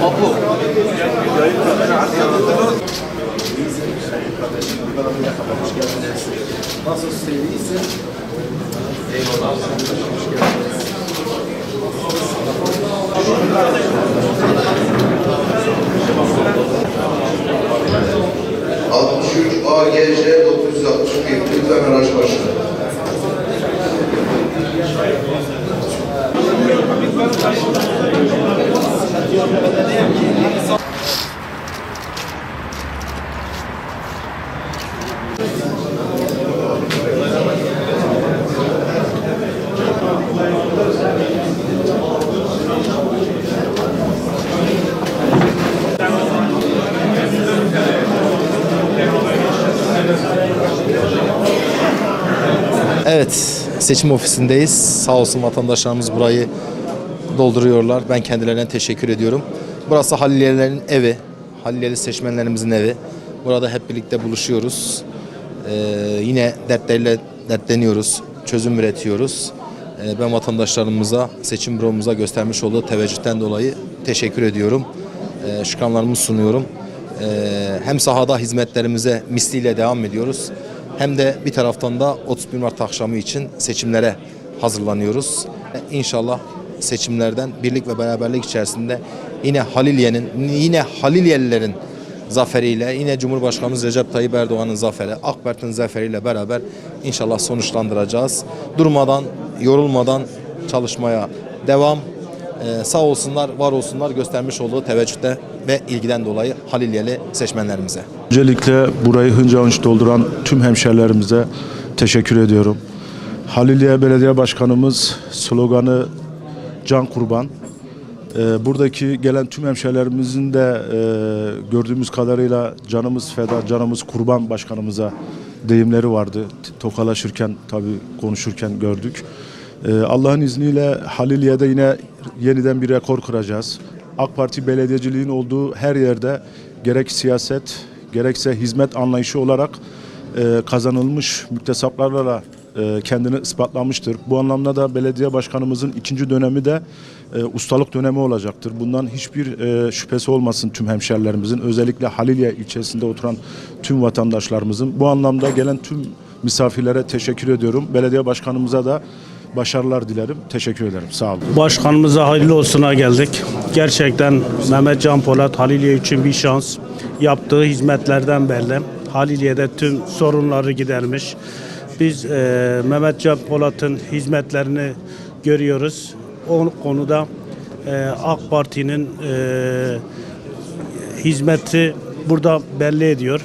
مطلوب Nasıl seriyse Eyvallah. Altmış üç AGC dokuz yüz altmış bir Lütfen araç başına. Evet, seçim ofisindeyiz. Sağ olsun vatandaşlarımız burayı dolduruyorlar. Ben kendilerine teşekkür ediyorum. Burası Haliliyelerin evi. Haliliyeli seçmenlerimizin evi. Burada hep birlikte buluşuyoruz. Ee, yine dertleriyle dertleniyoruz, çözüm üretiyoruz. Ee, ben vatandaşlarımıza, seçim büromuza göstermiş olduğu teveccühten dolayı teşekkür ediyorum. Ee, şükranlarımı sunuyorum. Ee, hem sahada hizmetlerimize misliyle devam ediyoruz. Hem de bir taraftan da 31 Mart akşamı için seçimlere hazırlanıyoruz. Ee, İnşallah seçimlerden birlik ve beraberlik içerisinde yine Haliliye'nin, yine Haliliyelilerin zaferiyle, yine Cumhurbaşkanımız Recep Tayyip Erdoğan'ın zaferi, AK zaferiyle beraber inşallah sonuçlandıracağız. Durmadan, yorulmadan çalışmaya devam. Ee, sağ olsunlar, var olsunlar göstermiş olduğu teveccühte ve ilgiden dolayı Haliliyeli seçmenlerimize. Öncelikle burayı hınca hınç dolduran tüm hemşerilerimize teşekkür ediyorum. Haliliye Belediye Başkanımız sloganı Can Kurban. Ee, buradaki gelen tüm hemşerilerimizin de e, gördüğümüz kadarıyla canımız feda, canımız kurban başkanımıza deyimleri vardı. Tokalaşırken tabii konuşurken gördük. Ee, Allah'ın izniyle Haliliye'de yine yeniden bir rekor kıracağız. AK Parti belediyeciliğin olduğu her yerde gerek siyaset gerekse hizmet anlayışı olarak e, kazanılmış müktesaplarla e, kendini ispatlamıştır. Bu anlamda da belediye başkanımızın ikinci dönemi de e, ustalık dönemi olacaktır. Bundan hiçbir e, şüphesi olmasın tüm hemşerilerimizin. Özellikle Halilye ilçesinde oturan tüm vatandaşlarımızın. Bu anlamda gelen tüm misafirlere teşekkür ediyorum. Belediye başkanımıza da başarılar dilerim. Teşekkür ederim. Sağ olun. Başkanımıza hayırlı olsuna geldik. Gerçekten Mehmet Can Polat Haliliye için bir şans. Yaptığı hizmetlerden belli. Haliliye'de tüm sorunları gidermiş. Biz e, Mehmet Can Polat'ın hizmetlerini görüyoruz. O konuda e, AK Parti'nin e, hizmeti burada belli ediyor.